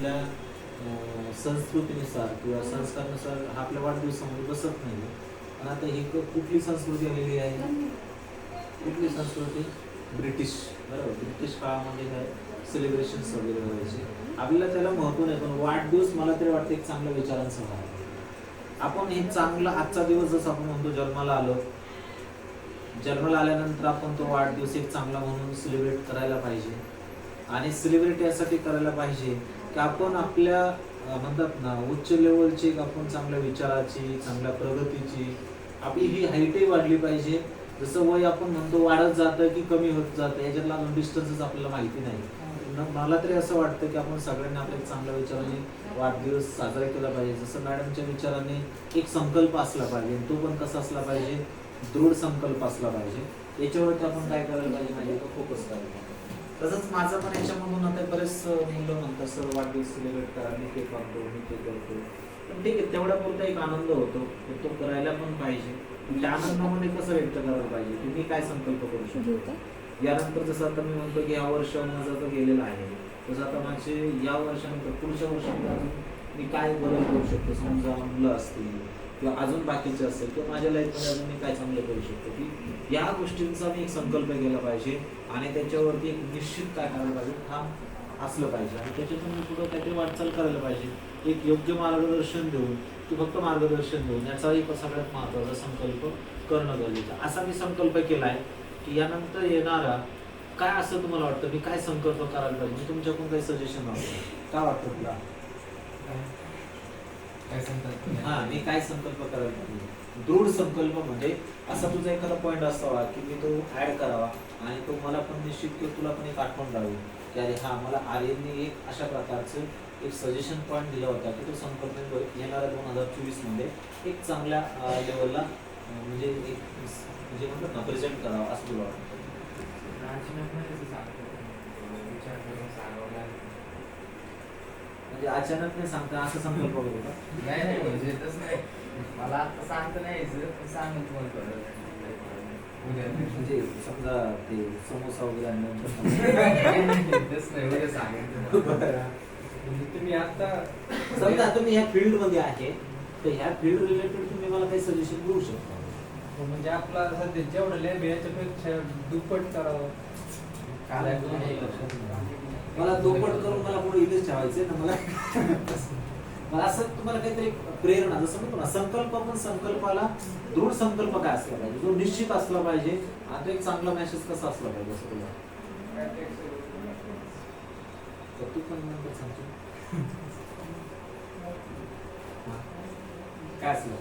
आपल्या संस्कृतीनुसार किंवा संस्कारानुसार हा आपल्या वाढदिवसामध्ये बसत नाही पण आता ही कुठली संस्कृती आलेली आहे? कुठली संस्कृती? ब्रिटिश. बरोबर. ब्रिटिश काळामध्ये काय सेलिब्रेशन्स वगैरे व्हायचे आपल्याला त्याला महत्त्व नाही पण वाढदिवस मला तरी वाटतं एक चांगल्या विचारांसह आहे. आपण हे चांगला आजचा दिवस जसं आपण म्हणतो जन्माला आलो जन्माला आल्यानंतर आपण तो वाढदिवस एक चांगला म्हणून सेलिब्रेट करायला पाहिजे. आणि सेलिब्रेट यासाठी करायला पाहिजे. की आपण आपल्या म्हणतात ना उच्च लेवलची आपण चांगल्या विचाराची चांगल्या प्रगतीची आपली ही हाईटही वाढली पाहिजे. जसं वय आपण म्हणतो वाढत जातं की कमी होत जातं याच्यातला अजून डिस्टन्सच आपल्याला माहिती नाही. मला तरी असं वाटतं की आपण सगळ्यांनी आपल्या चांगल्या विचाराने वाढदिवस साजरा केला पाहिजे. जसं मॅडमच्या विचाराने एक संकल्प असला पाहिजे तो पण कसा असला पाहिजे. दृढ संकल्प असला पाहिजे. याच्यावरती आपण काय करायला पाहिजे माहिती फोकस करायला पाहिजे. तसंच माझं पण याच्यामधून आता बरेच मुलं म्हणतात सर वाढदिवस सेलिब्रेट करा मी ते करतो मी ते करतो. पण ठीक आहे तेवढा पुरता एक आनंद होतो तो करायला पण पाहिजे. त्या आनंदामध्ये कसं व्यक्त करायला पाहिजे? मी काय संकल्प करू शकतो? यानंतर जसं आता मी म्हणतो की या वर्ष माझं आता गेलेलं आहे तसं आता माझे या वर्षानंतर पुढच्या अजून मी काय बदल करू शकतो? समजा मुलं असतील किंवा अजून बाकीचे असेल किंवा माझ्या लाईफमध्ये अजून मी काय चांगलं करू शकतो? की या गोष्टींचा मी एक संकल्प केला पाहिजे आणि त्याच्यावरती एक निश्चित काय करायला पाहिजे ठाम असलं पाहिजे. आणि त्याच्यातून मी पुढं काहीतरी वाटचाल करायला पाहिजे. एक योग्य मार्गदर्शन देऊन की फक्त मार्गदर्शन देऊन याचा एक सगळ्यात महत्त्वाचा संकल्प करणं गरजेचं आहे. असा मी संकल्प केला आहे की यानंतर येणारा काय असं तुम्हाला वाटतं? मी काय संकल्प करायला पाहिजे? मी तुमच्याकडून काही सजेशन हवं काय वाटतं तुला? काय हा मी काय संकल्प करायला पाहिजे? दृढ संकल्प म्हणजे असा तुझा एखादा पॉईंट असावा की मी तो ऍड करावा आणि तो मला पण निश्चित किंवा तुला पण एक आठवण राहावी की अरे हा मला आर्यनने एक अशा प्रकारचं एक सजेशन पॉईंट दिला होता की तो संकल्प येणाऱ्या दोन हजार चोवीसमध्ये एक चांगल्या लेवलला म्हणजे एक म्हणजे म्हणतात ना प्रेझेंट करावा असं तुला वाटतं विचार करून सांगावं लागेल. म्हणजे अचानक नाही सांगता असं संकल्प करू का नाही नाही म्हणजे तसं नाही मला आता सांगता नाही यायचं, पण सांगून तुम्हाला कळलं. उद्या म्हणजे समजा ते समोसा वगैरे आणल्यानंतर तसं नाही उद्या सांगेन तुम्हाला. म्हणजे तुम्ही आता समजा तुम्ही ह्या फील्डमध्ये आहे तर ह्या फील्ड रिलेटेड तुम्ही मला काही सजेशन देऊ शकता म्हणजे आपला सध्या जेवढं लॅब याच्यापेक्षा दुप्पट करावं लक्षात. मला दोपट करून मला पुढे इथेच ठेवायचंय ना मला. मला असं तुम्हाला काहीतरी एक प्रेरणा जसं म्हणतो ना संकल्प पण संकल्पाला दृढ संकल्प काय असला पाहिजे? जो निश्चित असला पाहिजे आणि तो एक चांगला मॅसेज कसा असला पाहिजे असं तुला? तू पण नंतर सांगतो. काय असलं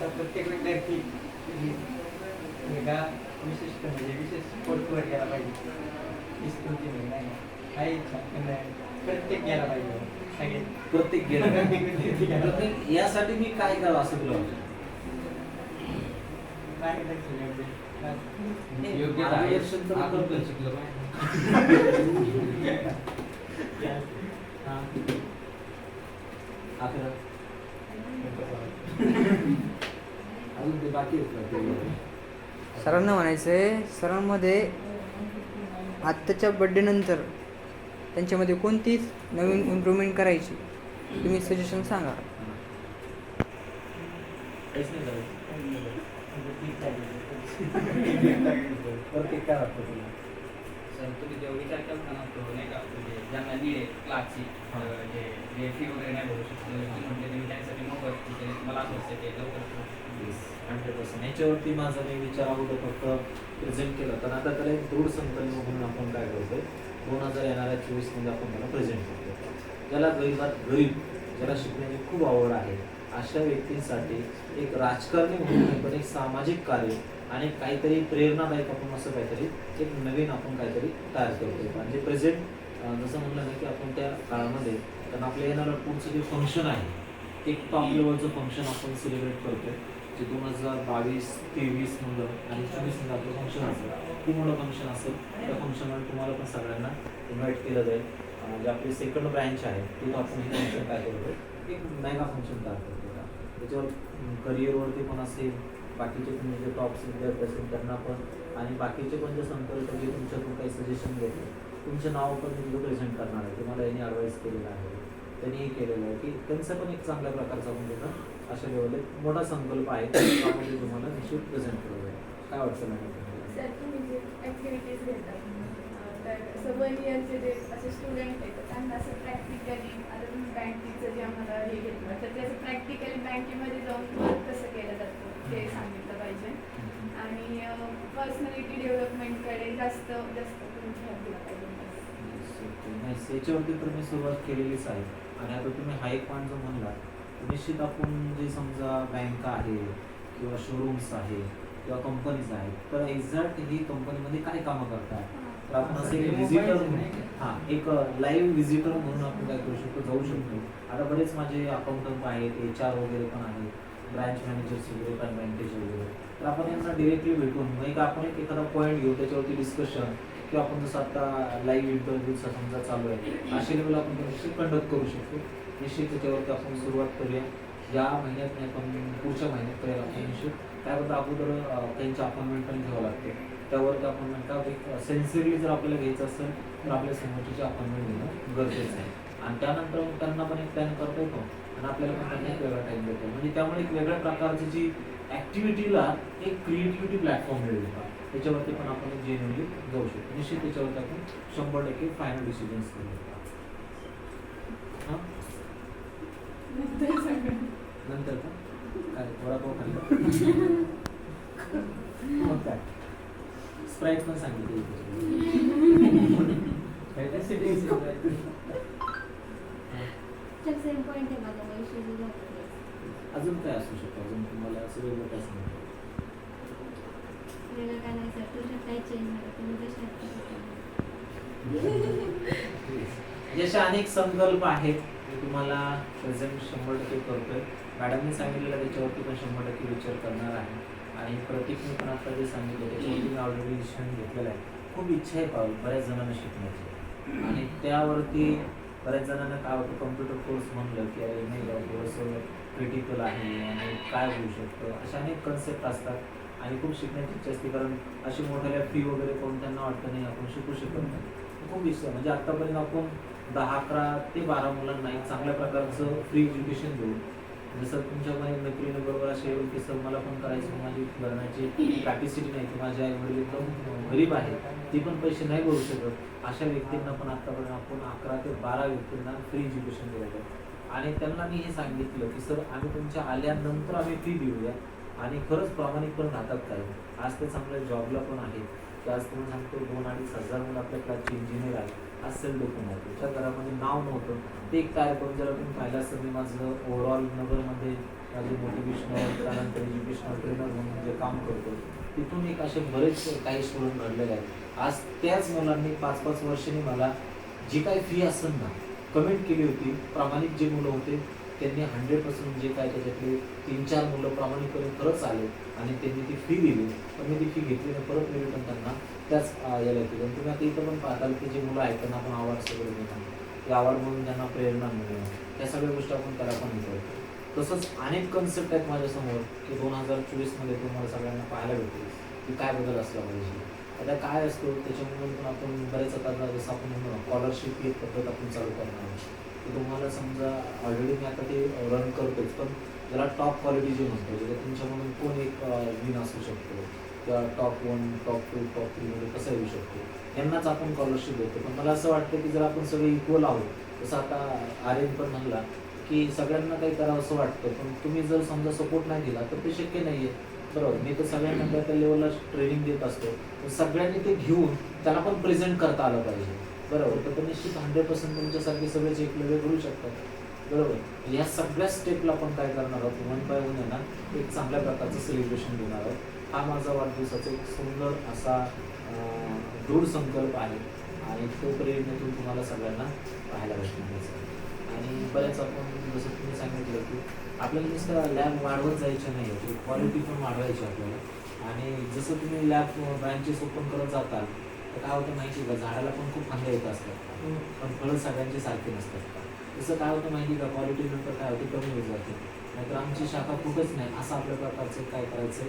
तुमचा प्रत्येक विद्यार्थी ही एका विशिष्ट म्हणजे विशेष कोर्सवर गेला पाहिजे. तुमची म्हणजे नाही आहे. इच्छा. प्रत्येक गेला पाहिजे. सगळे. प्रत्येक गेलं. प्रत्येक यासाठी मी काय करावं असं तुला. योग्य मार्गदर्शन तर आपण करतोय. पण शिकलो पाहिजे. हा. अकरा अजून ते बाकी आहेत का ते? सरांना म्हणायचं आहे सरांमध्ये आत्ताच्या बड्डे नंतर त्यांच्यामध्ये कोणतीच नवीन इम्प्रूव्हमेंट करायची? तुम्ही सजेशन सांगा. सर तुम्ही विचार करता ना तो नाही का म्हणजे ज्यांना नीड आहे क्लासची जे फी वगैरे नाही भरू शकतो म्हटले मोफत मला असं वाटतं ते लवकर हंड्रेड पर्सेंट याच्यावरती माझा मी विचार अगोदर फक्त प्रेझेंट केला तर आता त्याला एक दृढ संकल्प म्हणून आपण काय करतोय? दोन हजार येणाऱ्या चोवीसमध्ये आपण त्याला प्रेझेंट करतो ज्याला गरीबात गरीब ज्याला शिकण्याची खूप आवड आहे अशा व्यक्तींसाठी एक राजकारणी म्हणून पण एक सामाजिक कार्य आणि काहीतरी प्रेरणादायक आपण असं काहीतरी एक नवीन आपण काहीतरी तयार करतो म्हणजे प्रेझेंट जसं म्हणलं ना की आपण त्या काळामध्ये कारण आपल्या येणारं पुढचं जे फंक्शन आहे एक टॉप लेवलचं फंक्शन आपण सेलिब्रेट करतोय. ते दोन हजार बावीस तेवीस मुलं आणि चोवीसमध्ये आपलं फंक्शन असेल. खूप मोठं फंक्शन असेल. त्या फंक्शनमध्ये तुम्हाला पण सगळ्यांना इन्व्हाइट केलं जाईल. म्हणजे जे आपली सेकंड ब्रँच आहे तिथं आपण हे फंक्शन काय करतो एक मेगा फंक्शन तयार करतो त्याच्यावर करिअरवरती पण असेल बाकीचे तुम्ही जे टॉप्स विद्यार्थी असेल त्यांना पण. आणि बाकीचे पण जे संकल्प जे तुमच्याकडून काही सजेशन घेते तुमचे नाव पण मी प्रेझेंट करणार आहे. तुम्हाला यांनी अडवाईस केलेलं आहे. त्यांनीही केलेलं आहे की त्यांचा पण एक चांगल्या प्रकारचा आपण तिथं अशा लेवल एक मोठा संकल्प आहे. त्यामध्ये तुम्हाला निश्चित प्रेझेंट करूया काय वाटतं मॅडम सर तुम्ही जे असं वन इयरचे जे असे स्टुडंट आहेत तर त्यांना असं प्रॅक्टिकली आता तुम्ही बँकेचं जे आम्हाला हे घेतलं तर त्याचं प्रॅक्टिकली बँकेमध्ये जाऊन कसं केलं जातं ते सांगितलं पाहिजे. आणि पर्सनॅलिटी डेव्हलपमेंटकडे जास्त जास्त तुम्ही दिला पाहिजे. याच्यावरती तर मी सुरुवात केलेलीच आहे. आणि आता तुम्ही हा एक पॉईंट जो म्हणला निश्चित आपण जे समजा बँक आहे किंवा शोरूम्स आहे किंवा कंपनीज आहेत तर एक्झॅक्ट ही कंपनीमध्ये काय कामं करतात? तर आपण असं व्हिजिटर हां एक लाईव्ह व्हिजिटर म्हणून आपण काय करू शकतो जाऊ शकतो. आता बरेच माझे अकाउंटंट आहेत एच आर वगैरे पण आहेत ब्रँच मॅनेजर्स वगैरे पण बँकेचे वगैरे. तर आपण यांना डिरेक्टली भेटून मग एक आपण एक एखादा पॉईंट घेऊ त्याच्यावरती डिस्कशन किंवा आपण जसं आता लाईव्ह इंटरव्ह्यूचा समजा चालू आहे अशा लेवल आपण ते निश्चित कंडक्ट करू शकतो. निश्चित त्याच्यावरती आपण सुरुवात करूया. या महिन्यात नाही पण पुढच्या महिन्यात करायला आपण निश्चित. त्याबद्दल अगोदर त्यांची अपॉइंटमेंट पण घ्यावं लागते. त्यावरती अपॉइंटमेंट का एक सेन्सिअरली जर आपल्याला घ्यायचं असेल तर आपल्या समोरची अपॉइंटमेंट घेणं गरजेचं आहे. आणि त्यानंतर त्यांना पण एक प्लॅन करता येतो. आणि आपल्याला पण त्यांना एक वेगळा टाईम देतो. म्हणजे त्यामुळे एक वेगळ्या प्रकारची जी ॲक्टिव्हिटीला एक क्रिएटिव्हिटी प्लॅटफॉर्म मिळेल. का त्याच्यावरती पण आपण एक जेन्युअली जाऊ शकतो. निश्चित त्याच्यावरती आपण शंभर टक्के फायनल डिसिजन्स हां? नंतर का? काय वडापाव खाल्ला? मग काय? स्प्राईट पण सांगितली माझा वैशिष्ट्य झालं अजून काय असू शकतं? अजून तुम्हाला असं वेगळं काय सांगतो काय नाही सर तुझं चेंज झालं तुम्ही जसे जसे अनेक संकल्प आहेत मी तुम्हाला प्रेझेंट शंभर टक्के करतोय. मॅडमने सांगितलेलं त्याच्यावरती पण शंभर टक्के विचार करणार आहे. आणि प्रतीकने पण आता जे सांगितलं त्याच्यावरती मी ऑलरेडी डिसिशन घेतलेलं आहे. खूप इच्छा आहे पाहू बऱ्याच जणांना शिकण्याची. आणि त्यावरती बऱ्याच जणांना काय होतं कम्प्युटर कोर्स म्हणलं की अरे नाही कोर्स थोडंसं क्रिटिकल आहे आणि काय होऊ शकतं? अशा अनेक कन्सेप्ट असतात. आणि खूप शिकण्याची इच्छा असते कारण अशी मोठ्या फी वगैरे कोण त्यांना वाटतं नाही आपण शिकू शकत नाही. खूप इच्छा म्हणजे आतापर्यंत आपण दहा अकरा ते बारा मुलांना एक चांगल्या प्रकारचं फ्री एज्युकेशन देऊ. जसं तुमच्यामध्ये नोकरीने बरोबर असे येऊन की सर मला पण करायचं माझी भरण्याची कॅपॅसिटी नाही की माझ्या आईवडील एकदम गरीब आहे ती पण पैसे नाही भरू शकत. अशा व्यक्तींना पण आतापर्यंत आपण अकरा ते बारा व्यक्तींना फ्री एज्युकेशन दिलं आणि त्यांना मी हे सांगितलं की सर आम्ही तुमच्या आल्यानंतर आम्ही फी देऊया आणि खरंच प्रामाणिकपणे राहतात काय आज ते चांगल्या जॉबला पण आहेत. की आज तुम्ही सांगतो दोन अडीच हजार मुलं आपल्या क्लासचे इंजिनियर आहे आज सेल डोकून आहे तुमच्या घरामध्ये नाव नव्हतं. ते एक काय पण जर आपण पाहिलं असतं मी माझं ओव्हरऑल नगरमध्ये माझे मोटिवेशनल त्यानंतर एज्युकेशनल ट्रेनर म्हणून जे काम करतो तिथून एक असे बरेच काही स्टुडंट घडलेले आहेत. आज त्याच मुलांनी पाच पाच वर्षांनी मला जी काही फी असेल ना कमेंट केली होती प्रामाणिक जे मुलं होते त्यांनी हंड्रेड पर्सेंट जे काय त्याच्यातले तीन चार मुलं प्रामाणिकपणे खरंच आले आणि त्यांनी ती फी दिली. पण मी ती फी घेतली आणि परत मिळेल पण त्यांना. त्याच याला केलं. आणि तुम्ही आता इथं पण पाहताल की जे मुलं आहेत त्यांना आपण अवॉर्ड्स वगैरे देतात. ते अवॉर्ड म्हणून त्यांना प्रेरणा मिळणं त्या सगळ्या गोष्टी आपण त्याला पण हे करतो तसंच अनेक कन्सेप्ट आहेत माझ्यासमोर की दोन हजार चोवीसमध्ये तुम्हाला सगळ्यांना पाहायला भेटेल की काय बदल असला पाहिजे. आता काय असतो त्याच्यामुळे पण आपण बरेच आता जसं आपण स्कॉलरशिप ही पद्धत आपण चालू करणार आहोत. तुम्हाला समजा ऑलरेडी मी आता ते रन करतोच पण ज्याला टॉप क्वालिटी जे म्हणतो म्हणजे तुमच्यामधून कोण एक विन असू शकतो किंवा top one top two top थ्रीमध्ये कसं येऊ शकतो यांनाच आपण स्कॉलरशिप देतो. पण मला असं वाटतं की जर आपण सगळे इक्वल आहोत जसं आता आर्यन पण म्हणला की सगळ्यांना काही करावं असं वाटतं पण तुम्ही जर समजा सपोर्ट नाही दिला तर ते शक्य नाही आहे बरोबर? मी तर सगळ्यांना त्या त्या लेवलला ट्रेनिंग देत असतो. तर सगळ्यांनी ते घेऊन त्याला पण प्रेझेंट करता आलं पाहिजे. बरोबर? तर निश्चित हंड्रेड पर्सेंट तुमच्यासारखे सगळेच एक लेवल करू शकतात. बरोबर. या सगळ्या स्टेपला आपण काय करणार आहोत? वन बाय वन ना एक चांगल्या प्रकारचं सेलिब्रेशन देणार आहोत. हा माझा वाढदिवसाचा एक सुंदर असा दृढ संकल्प आहे. आणि तो प्रेरणेतून तुम्हाला सगळ्यांना पाहायला भेटणार आणि बऱ्याच आपण जसं तुम्ही सांगितलं की आपल्याला नुसतं लॅब वाढवत जायचं नाही आहे. क्वालिटी पण वाढवायची आपल्याला. आणि जसं तुम्ही लॅब ब्रँचेस ओपन करत जाताल तर काय होतं माहिती आहे का? झाडाला पण खूप फांद्या येत असतात. पण फळं सगळ्यांचे सारखी नसतात. तसं काय होतं माहिती का? क्वालिटी नंतर काय होते? कमी होत जाते. नाहीतर आमची शाखा कुठंच नाही. असं आपल्या प्रकारचं काय करायचं?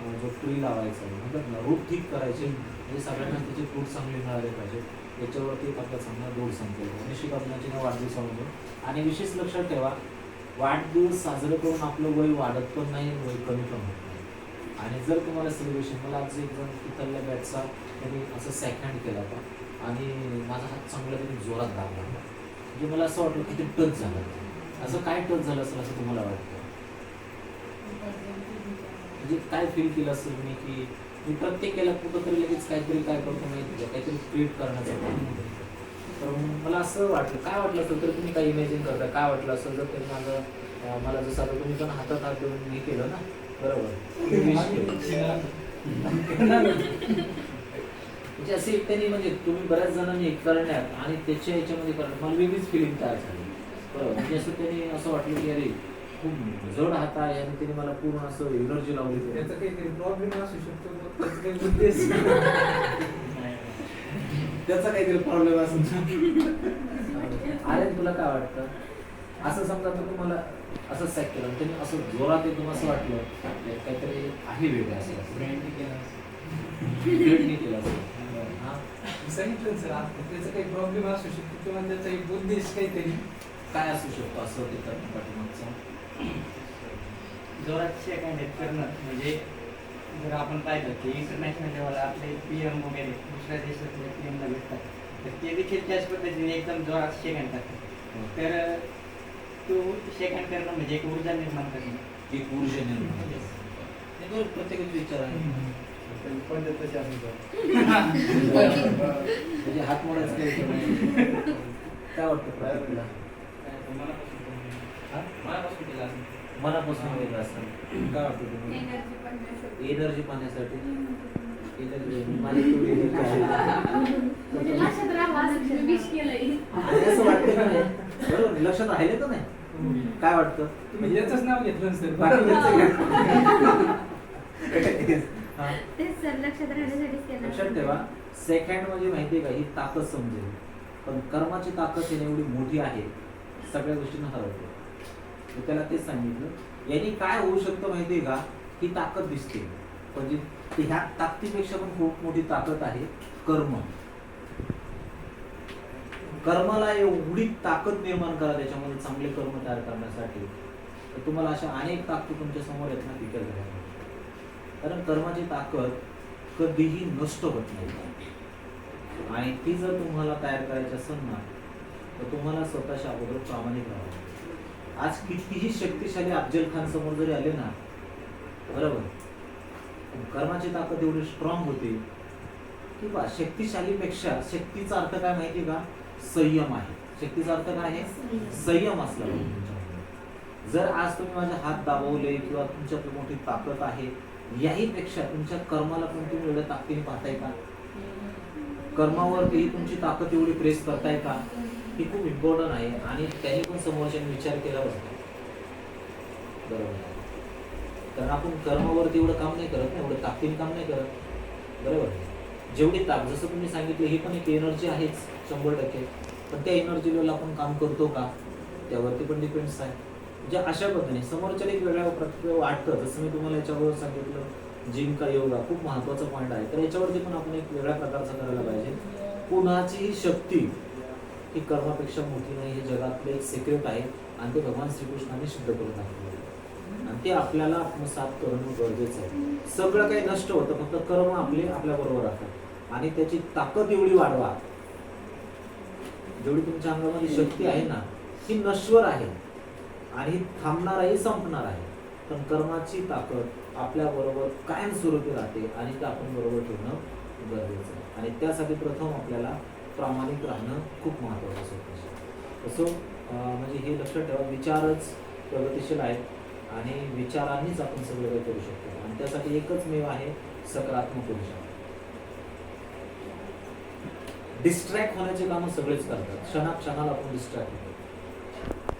आहे जो ट्री लावायचा आहे. म्हणतात ना रूट ठीक करायचे. म्हणजे सगळ्यांना त्याचे फ्रूट चांगले मिळाले पाहिजे याच्यावरती एक आपला चांगला जोड संकेत निश्चित आपल्याची ना वाढदिवसामध्ये आणि विशेष लक्षात ठेवा वाढदिवस साजरं करून आपलं वय वाढत पण नाही वय कमी पण होत नाही. आणि जर तुम्हाला सेलिब्रेशन मला आज एक जण तिथल्या बॅटचा त्यांनी असं सेकंड केला होता. आणि माझा हात चांगला त्यांनी जोरात दाबला. होता म्हणजे मला असं वाटलं की ते टच झालं. असं काय टच झालं असेल असं तुम्हाला वाटतं? म्हणजे काय फील केलं असेल मी की मी प्रत्येकाला कुठंतरी लगेच काहीतरी काय करतो माहिती का? काहीतरी क्रिएट करण्याचा. तर मला असं वाटलं. काय वाटलं असेल तर तुम्ही काही इमॅजिन करता. काय वाटलं असेल जर त्यांनी माझं मला जसं आता तुम्ही पण हातात हात देऊन हे केलं ना? बरोबर. म्हणजे असे एक त्यांनी म्हणजे तुम्ही बऱ्याच जणांनी एक करण्यात आणि त्याच्या याच्यामध्ये करण्यात मला वेगळीच फिलिंग तयार झाली. बरोबर म्हणजे असं त्यांनी असं वाटलं की अरे खूप जड हात आहे आणि त्याने मला पूर्ण असं एनर्जी लावली. त्याचा काहीतरी प्रॉब्लेम असू शकतो त्याचा काही उद्देश त्याचा काहीतरी प्रॉब्लेम असेल अरे तुला काय वाटतं? असं समजा तर तुम्हाला असं सॅक केलं. त्यांनी असं जोरात एकदम असं वाटलं की काहीतरी आहे वेगळं असं. असं. Great केलं असं. सांगितलं सर आता त्याचा काही प्रॉब्लेम असू शकतो किंवा त्याचा एक उद्देश काहीतरी काय असू शकतो असं ते करणं पाठीमागचं. जोरात सेकंड करणं म्हणजे जर आपण पाहिलं की इंटरनॅशनल लेवलला आपले पी एम वगैरे दुसऱ्या देशातले पी एमला भेटतात तर ते देखील त्याच पद्धतीने एकदम जोरात सेकंड करतात. तर तो सेकंड करणं म्हणजे एक ऊर्जा निर्माण करणं. एक ऊर्जा निर्माण. हे प्रत्येकाचे विचार आहे तशी असू म्हणजे हात मोडायचं नाही. काय वाटतं हा? मनापासून वेगळं असतं काय वाटतं तुम्हाला एनर्जी पण नसेल. एनर्जी पाहण्यासाठी एनर्जी माझी. म्हणजे असं तुम्ही वाटतं का नाही बरोबर लक्षात राहिले तर नाही काय वाटतं तुम्ही याचंच नाव घेतलं सर. तेच सर लक्षात राहण्यासाठीच केलं. लक्षात ठेवा सेकंड म्हणजे माहितीये का ही ताकद समजेल. पण कर्माची ताकद ही एवढी मोठी आहे सगळ्या गोष्टींना हरवते. त्याला तेच सांगितलं. यांनी काय होऊ शकतं माहितीये का ही ताकद दिसते. पण जी ती ह्या ताकदीपेक्षा पण खूप मोठी ताकद आहे कर्म. कर्माला एवढी ताकद निर्माण करा त्याच्यामध्ये चांगले कर्म तयार करण्यासाठी. तर तुम्हाला अशा अनेक ताकद तुमच्यासमोर आहेत ना विचार करायला कारण कर्माची ताकद कधीही नष्ट होत नाही. आणि ती जर तुम्हाला तयार करायची असेल ना तर तुम्हाला स्वतःच्या अगोदर प्रामाणिक राहावं आज कितीही शक्तिशाली अफजल खान समोर जरी आले ना बरोबर? कर्माची ताकद एवढी स्ट्रॉंग होती की बा शक्तिशालीपेक्षा शक्तीचा अर्थ काय माहिती का? संयम आहे. शक्तीचा अर्थ काय आहे? संयम असला पाहिजे जर आज तुम्ही माझे हात दाबवले किंवा तुमच्यात मोठी ताकद आहे याही पेक्षा तुमच्या कर्माला पण तुम्ही एवढ्या ताकदीने पाहताय का? कर्मावरती तुमची ताकद एवढी प्रेस करताय का? ही खूप इम्पॉर्टंट आहे आणि त्यांनी पण समोरच्याने विचार केला पाहिजे बरोबर कारण आपण कर्मावरती एवढं काम नाही करत ना एवढं ताकदीने काम नाही करत. बरोबर जेवढी ताक जसं तुम्ही सांगितलं ही पण एक एनर्जी आहेच शंभर टक्के. पण त्या एनर्जी लेवलला आपण काम करतो का? त्यावरती पण डिपेंड्स आहे. म्हणजे अशा पद्धतीने समोरच्याला एक वेगळ्या प्रत्येक वाटतं. जसं मी तुम्हाला याच्यावर सांगितलं जिम का योगा खूप महत्त्वाचा पॉईंट आहे. तर याच्यावरती पण आपण एक वेगळ्या प्रकारचा करायला पाहिजे. कुणाचीही शक्ती ही कर्मापेक्षा मोठी नाही. हे जगातले एक सिक्रेट आहे. आणि ते भगवान श्रीकृष्णाने सिद्ध करून दाखवले आणि ते आपल्याला आत्मसात करणं गरजेचं आहे. सगळं काही नष्ट होतं. फक्त कर्म आपले आपल्या बरोबर राहतात. आणि त्याची ताकद एवढी वाढवा. जेवढी तुमच्या अंगामध्ये शक्ती आहे ना ही नश्वर आहे. आणि थांबणारही संपणार आहे. पण कर्माची ताकद आपल्या बरोबर कायमस्वरूपी राहते आणि ते आपण बरोबर ठेवणं गरजेचं आहे. आणि त्यासाठी प्रथम आपल्याला प्रामाणिक राहणं खूप महत्वाचं असतं. तसं म्हणजे हे लक्षात ठेवा विचारच प्रगतिशील आहेत आणि विचारांनीच आपण सगळं काही करू शकतो. आणि त्यासाठी एकच मेव आहे सकारात्मक ऊर्जा. डिस्ट्रॅक्ट होण्याचे कामं सगळेच करतात. क्षणाक्षणाला आपण डिस्ट्रॅक्ट होतो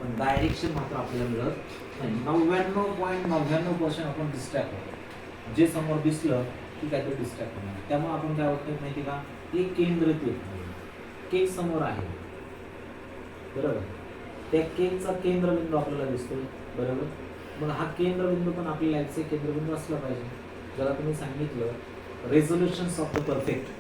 पण डायरेक्शन मात्र आपल्याला मिळत नाही. नव्याण्णव पॉईंट नव्याण्णव पर्सेंट आपण डिस्ट्रॅक्ट होतो. जे समोर दिसलं की काहीतरी डिस्ट्रॅक्ट होणार. त्यामुळे आपण काय होतं माहिती का? एक केंद्रित येत नाही केक समोर आहे. बरोबर? त्या केकचा केंद्रबिंदू आपल्याला दिसतोय. बरोबर? मग हा केंद्रबिंदू पण आपल्या लाईफचे केंद्रबिंदू असला पाहिजे. ज्याला तुम्ही सांगितलं रेझोल्युशन्स ऑफ द परफेक्ट